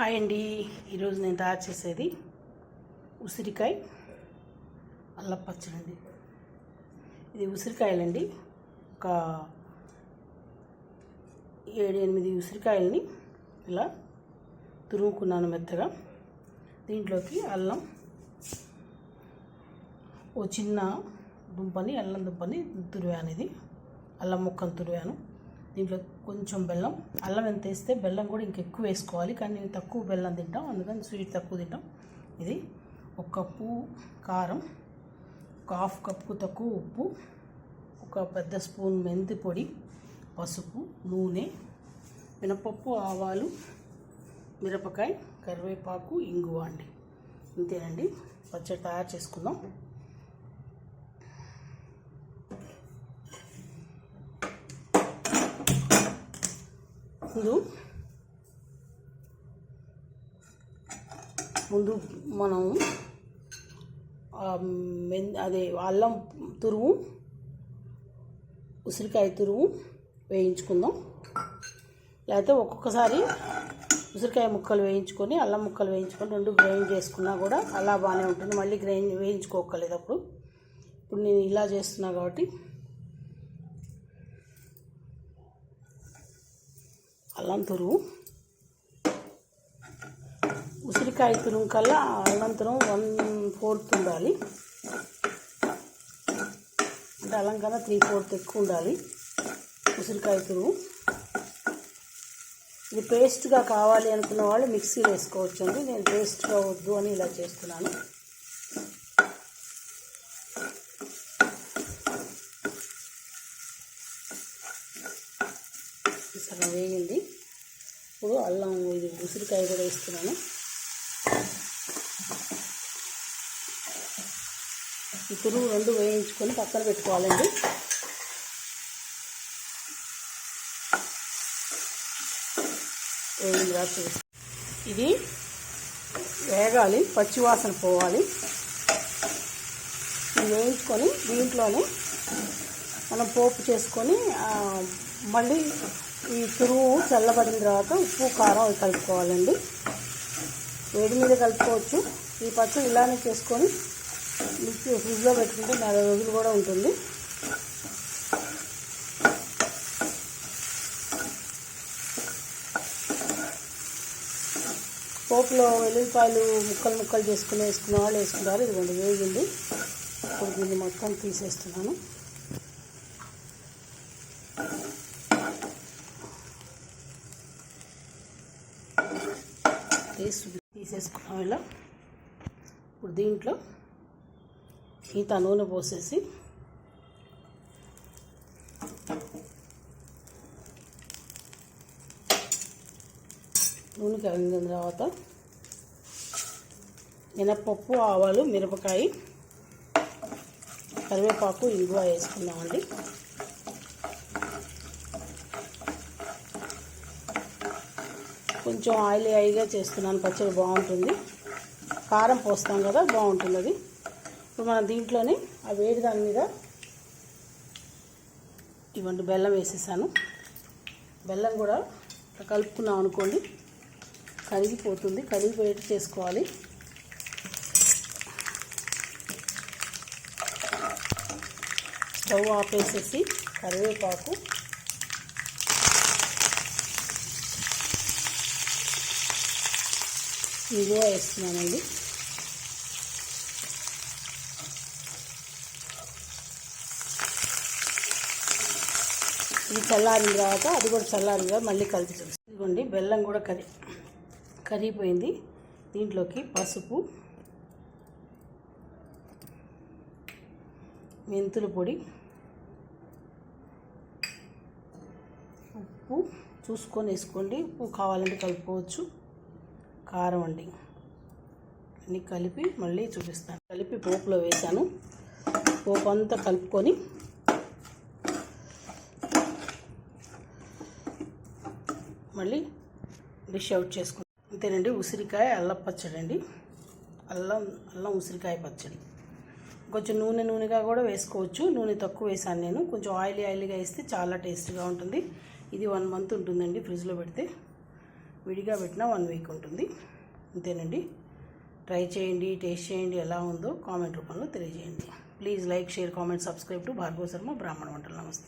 Hi అండి. ఈరోజు నేను తయారు చేసేది ఉసిరికాయ అల్లం పచ్చడి అండి ఇది ఉసిరికాయలండి. ఒక ఏడు ఎనిమిది ఉసిరికాయలని ఇలా తురుముకున్నాను మెత్తగా. దీంట్లోకి అల్లం ఓ చిన్న దుంపని అల్లం దుంపని తురివాను ఇది అల్లం ముక్కను తురివాను. దీంట్లో కొంచెం బెల్లం అల్లం ఎంత వేస్తే బెల్లం కూడా ఇంకెక్కువ వేసుకోవాలి. కానీ నేను తక్కువ బెల్లం తింటాం. అందుకని స్వీట్ తక్కువ తింటాం. ఇది ఒక కప్పు కారం ఒక హాఫ్ కప్పు తక్కువ ఉప్పు ఒక పెద్ద స్పూన్ మెంతి పొడి పసుపు నూనె మినపప్పు ఆవాలు మిరపకాయ కరివేపాకు ఇంగువ అండి. ఇంతేనండి. పచ్చడి తయారు చేసుకుందాం. ముందు ముందు మనం అదే అల్లం తురుము ఉసిరికాయ తురుము వేయించుకుందాం. లేకపోతే ఒక్కొక్కసారి ఉసిరికాయ ముక్కలు వేయించుకొని అల్లం ముక్కలు వేయించుకొని రెండు గ్రైండ్ చేసుకున్నా కూడా అలా బాగానే ఉంటుంది. మళ్ళీ గ్రైండ్ వేయించుకోకలేదు అప్పుడు. ఇప్పుడు నేను ఇలా చేస్తున్నా కాబట్టి అల్లం తురుము. ఉసిరికాయ తురుము కల్లా అల్లం తురుము వన్ ఫోర్త్ ఉండాలి. అంటే అల్లం కన్నా త్రీ ఫోర్త్ ఎక్కువ ఉండాలి. ఉసిరికాయ తురుము. ఇది పేస్ట్గా కావాలి అనుకున్న వాళ్ళు మిక్సీలో వేసుకోవచ్చు అండి నేను పేస్ట్గా వద్దు అని ఇలా చేస్తున్నాను. సగం వేగింది. ఇప్పుడు అల్లం ఇది ఉసిరికాయ కూడా వేస్తున్నాను. ఈ పురుగు రెండు వేయించుకొని పక్కన పెట్టుకోవాలండి. వేగింది ఇది వేగాలి పచ్చివాసన పోవాలి. వేయించుకొని దీంట్లోనే మనం పోపు చేసుకొని మళ్ళీ ఈ తురువు చల్లబడిన తర్వాత ఉప్పు కారం కలుపుకోవాలండి. వేడి మీద కలుపుకోవచ్చు. ఈ పచ్చడి ఇలానే చేసుకొని మిక్సీ ఫ్రిడ్జ్లో పెట్టుకుంటే నెల రోజులు కూడా ఉంటుంది. పోపులో వెల్లుల్లిపాయలు ముక్కలు ముక్కలు చేసుకుని వేసుకున్న వాళ్ళు వేసుకుంటారు. ఇదిగోండి వేగింది. ఇప్పుడు దీన్ని మొత్తం తీసేస్తున్నాను. తీసి తీసేసుకున్నాం ఇలా. ఇప్పుడు దీంట్లో ఇంత నూనె పోసేసి నూనె కలిగిన తర్వాత మినపప్పు ఆవాలు మిరపకాయ కరివేపాకు ఇంగువ వేసుకుందామండి. కొంచెం ఆయిల్ ఆయిగా చేస్తున్నాను. పచ్చడి బాగుంటుంది. కారం పోస్తాం కదా బాగుంటుంది అది ఇప్పుడు మనం దీంట్లోనే ఆ వేడి దాని మీద ఇవ్వండి బెల్లం వేసేసాను. బెల్లం కూడా కలుపుకున్నాం అనుకోండి కరిగిపోతుంది. కరిగిపోయేట్టు చేసుకోవాలి. స్టవ్ ఆపేసేసి కరివేపాకు ఇంగువ వేస్తున్నానండి. ఇది చల్లారిన తర్వాత అది కూడా చల్లారిన తర్వాత మళ్ళీ కలిపి ఇదిగోండి బెల్లం కూడా కరి కరిగిపోయింది. దీంట్లోకి పసుపు మెంతుల పొడి ఉప్పు చూసుకొని వేసుకోండి. ఉప్పు కావాలంటే కలుపుకోవచ్చు. కారం అండి. అన్నీ కలిపి మళ్ళీ చూపిస్తాను. కలిపి పోపులో వేసాను పోపు అంతా కలుపుకొని మళ్ళీ డిష్ అవుట్ చేసుకుంటాం అంతేనండి ఉసిరికాయ అల్లం పచ్చడి అండి. అల్లం అల్లం ఉసిరికాయ పచ్చడి. కొంచెం నూనె నూనెగా కూడా వేసుకోవచ్చు. నూనె తక్కువ వేసాను నేను. కొంచెం ఆయిలీ ఆయిలీగా వేస్తే చాలా టేస్ట్గా ఉంటుంది. ఇది వన్ మంత్ ఉంటుందండి ఫ్రిడ్జ్లో పెడితే. విడిగా పెట్టినా వన్ వీక్ ఉంటుంది. అంతేనండి. ట్రై చేయండి టేస్ట్ చేయండి ఎలా ఉందో కామెంట్ రూపంలో తెలియజేయండి. Please like share comment subscribe to Bhargava Sharma బ్రాహ్మణ వంటలు నమస్తే